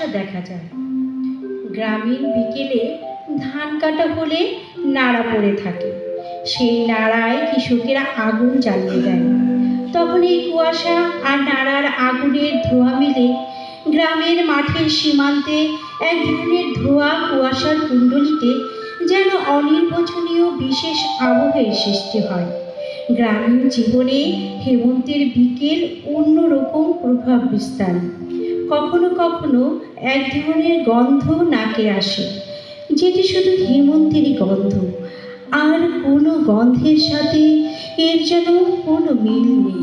কুয়াশা দেখা যায়। গ্রামীণ বিকেলে ধান কাটা হলে নাড়া পড়ে থাকে। সেই নাড়ায় কৃষকেরা আগুন জ্বালিয়ে দেয়। তখন এই কুয়াশা আর নাড়ার আগুনের ধোঁয়া মিলে গ্রামের মাঠের সীমান্তে এক ধরনের ধোঁয়া কুয়াশার কুণ্ডলিতে যেন অনির্বচনীয় বিশেষ আবহের সৃষ্টি হয়। গ্রামীণ জীবনে হেমন্তের বিকেল অন্যরকম প্রভাব বিস্তার। কখনো কখনো এক ধরনের গন্ধ নাকে আসে, যেটি শুধু হেমন্তেরই গন্ধ। আর কোনো গন্ধের সাথে এর যেন কোনো মিল নেই।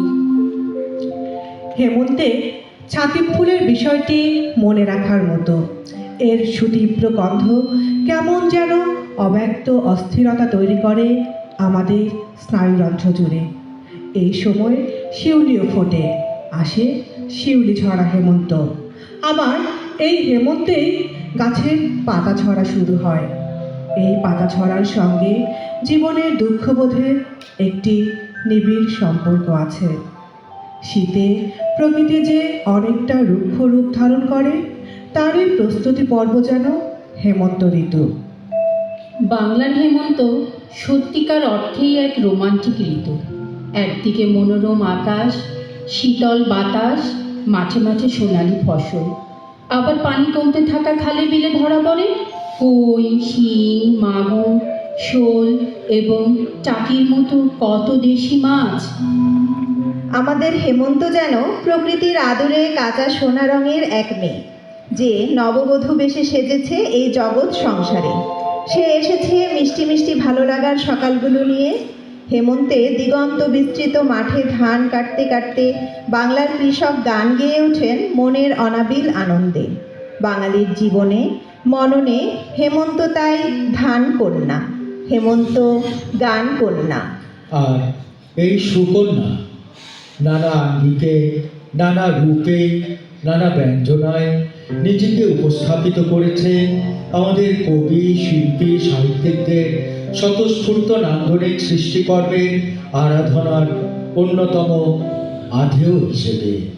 হেমন্তে ছাতি ফুলের বিষয়টি মনে রাখার মতো। এর সুতীব্র গন্ধ কেমন যেন অব্যক্ত অস্থিরতা তৈরি করে আমাদের স্নায়ুরন্ধ্র জুড়ে। এই সময় শিউলিও ফোটে। আসে শিউলি ঝরা হেমন্ত। আবার এই হেমন্তেই গাছের পাতা ঝরা শুরু হয়। এই পাতা ঝরার সঙ্গে জীবনের দুঃখবোধের একটি নিবিড় সম্পর্ক আছে। শীতে প্রকৃতি যে অনেকটা রুক্ষ রূপ ধারণ করে, তারই প্রস্তুতি পর্ব যেন হেমন্ত ঋতু। বাংলার হেমন্ত সত্যিকার অর্থেই এক রোমান্টিক ঋতু। একদিকে মনোরম আকাশ শীতল বাতাস মাঠে মাঠে সোনালি ফসল। আবার পানি কমতে থাকা খালে বিলে ধরা পড়ে? কই, শিং, মাগুর, শোল এবং টাকির মতো কত দেশি মাছ? আমাদের হেমন্ত যেন প্রকৃতির আদরে কাঁচা সোনা রঙের এক মেয়ে, যে নববধূ বেশে সেজেছে এই জগৎ সংসারে। সে এসেছে মিষ্টি মিষ্টি ভালো লাগার সকালগুলো নিয়ে হেমন্তে দিগন্ত বিস্তৃত মাঠে ধান কাটতে কাটতে বাংলার কৃষক গান গেয়ে ওঠেন মনের অনাবিল আনন্দে। বাঙালির জীবনে, মননে হেমন্ত তাই ধান কন্যা, হেমন্ত গান কন্যা। আর এই সুকন্যা নানা আঙ্গিকে, নানা রূপে, নানা ব্যঞ্জনায় নিজেকে উপস্থাপিত করেছে আমাদের কবি, শিল্পী, সাহিত্যিকদের স্বতঃস্ফূর্ত নান্দনিক সৃষ্টিকর্মের আরাধনার অন্যতম আধেয় হিসেবে।